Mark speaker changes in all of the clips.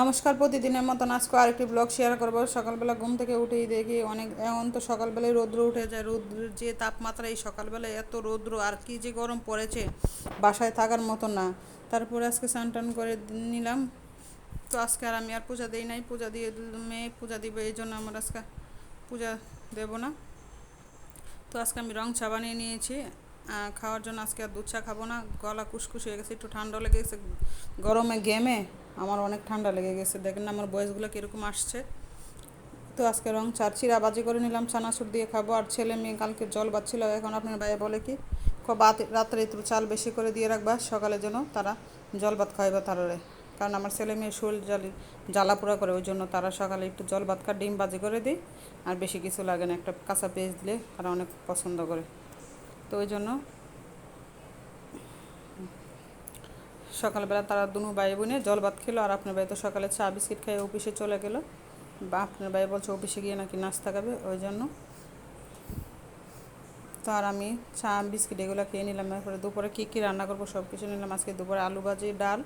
Speaker 1: নমস্কার, প্রতিদিনের মতন আজকে আরেকটি ব্লগ শেয়ার করব। সকালবেলা ঘুম থেকে উঠেই দেখি অনেক, এখন তো সকালবেলায় রৌদ্র উঠে যায়। রৌদ্রের যে তাপমাত্রা, এই সকালবেলায় এত রৌদ্র, আর কি যে গরম পড়েছে, বাসায় থাকার মতো না। তারপরে আজকে স্নান টান করে নিলাম। তো আজকে আর আমি আর পূজা দিই নাই। পূজা দিয়ে মেয়ে পূজা দিবে, এই জন্য আমার আজকে পূজা দেব না। তো আজকে আমি রং চা বানিয়ে নিয়েছি। খাওয়ার জন্য আজকে আর দুধ চা খাব না। গলা কুসকুস হয়ে গেছে, একটু ঠান্ডা লেগে গেছে। গরমে, গেমে আমার অনেক ঠান্ডা লেগে গেছে। দেখেন না আমার বয়সগুলো কীরকম আসছে। তো আজকে রং চার চিরা বাজি করে নিলাম চানাচুর দিয়ে খাব। আর ছেলে মেয়ে কালকে জল বাচ্ছিল এখন আপনার ভাইয়া বলে কি রাত্রে একটু চাল বেশি করে দিয়ে রাখবা, সকালে যেন তারা জল ভাত খাইবা তারারে। কারণ আমার ছেলে মেয়ে শরীর জালি, জ্বালা পোড়া করে, ওই জন্য তারা সকালে একটু জল ভাত খা ডিম বাজি করে দিই। আর বেশি কিছু লাগে না, একটা কাঁচা পেঁয়াজ দিলে তারা অনেক পছন্দ করে। ওই জন্য সকালবেলা তারা দুনু ভাই বোনে জল ভাত খেলো, আর আপনার ভাই তো সকালে চা, বিস্কিট খেয়ে অফিসে চলে গেলো। বা আপনার ভাই বলছে অফিসে গিয়ে নাকি নাস্তা খাবে, ওই জন্য। তো আর আমি চা, বিস্কিট এগুলো খেয়ে নিলাম, এরপরে দুপুরে কী কী রান্না করব সব কিছু নিলাম। আজকে দুপুরে আলু ভাজি, ডাল,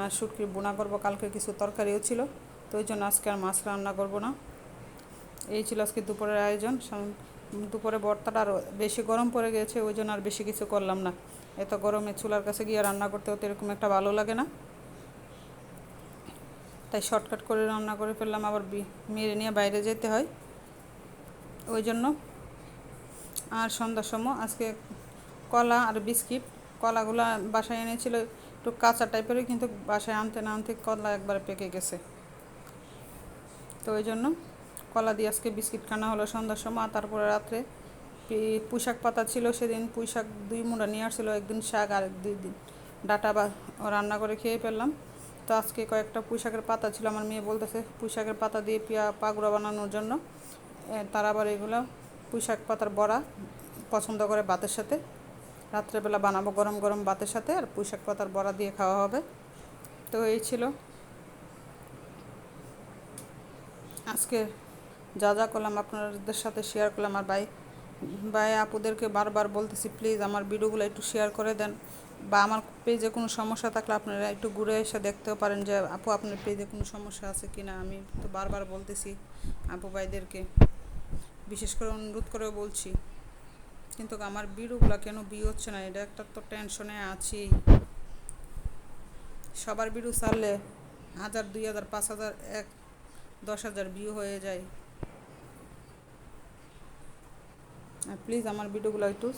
Speaker 1: আর শুটকি বোনা করব, কালকে কিছু তরকারিও ছিল। তো ওই জন্য আজকে আর মাছ রান্না করব না। এই ছিল আজকে দুপুরের আয়োজন। দুপুরে বর্তাটা আরও বেশি গরম পড়ে গেছে, ওই জন্য আর বেশি কিছু করলাম না। এত গরমে চুলার কাছে গিয়ে রান্না করতে হতে এরকম একটা ভালো লাগে না। তাই শর্টকাট করে রান্না করে ফেললাম, আবার মেরে নিয়ে বাইরে যেতে হয়। ওই জন্য আর সন্ধ্যার সময় আজকে কলা আর বিস্কিট, কলাগুলো বাসায় এনেছিল, একটু কাঁচা টাইপেরই, কিন্তু বাসায় আনতে না আনতে কলা একবারে পেকে গেছে। তো ওই জন্য কলা দিয়ে আজকে বিস্কিট খানা হলো সন্ধ্যার সময় তারপরে রাত্রে পুঁইশাক পাতা ছিল, সেদিন পুঁইশাক দুই মুড়া নিয়ে আসছিল, একদিন শাক আর দুই দিন ডাটা বা রান্না করে খেয়ে ফেললাম। তো আজকে কয়েকটা পুঁইশাকের পাতা ছিল, আমার মেয়ে বলতেছে পুঁইশাকের পাতা দিয়ে পিয়া পাগুড়া বানানোর জন্য। তার আবার এগুলো পুঁইশাক পাতার বড়া পছন্দ করে ভাতের সাথে। রাত্রেবেলা বানাবো গরম গরম ভাতের সাথে, আর পুঁইশাক পাতার বড়া দিয়ে খাওয়া হবে। তো এই ছিল আজকে যা যা করলাম, আপনাদের সাথে শেয়ার করলাম আর ভাই ভাই আপুদেরকে বারবার বলতেছি প্লিজ আমার ভিডিওগুলো একটু শেয়ার করে দেন বা আমার পেজে কোনো সমস্যা থাকলে আপনারা একটু ঘুরে এসে দেখতেও পারেন যে আপু, আপনার পেজে কোনো সমস্যা আছে কি না আমি তো বারবার বলতেছি আপু ভাইদেরকে, বিশেষ করে অনুরোধ করেও বলছি। কিন্তু আমার ভিডিওগুলো কেন বিয়ে হচ্ছে না? এটা একটা তো টেনশনে আছি। সবার ভিডিও ছাড়লে হাজার, দুই হাজার, পাঁচ হাজার, এক, দশ হাজার ভিউ হয়ে যায়। প্লিজ আমার ভিডিওগুলো একটু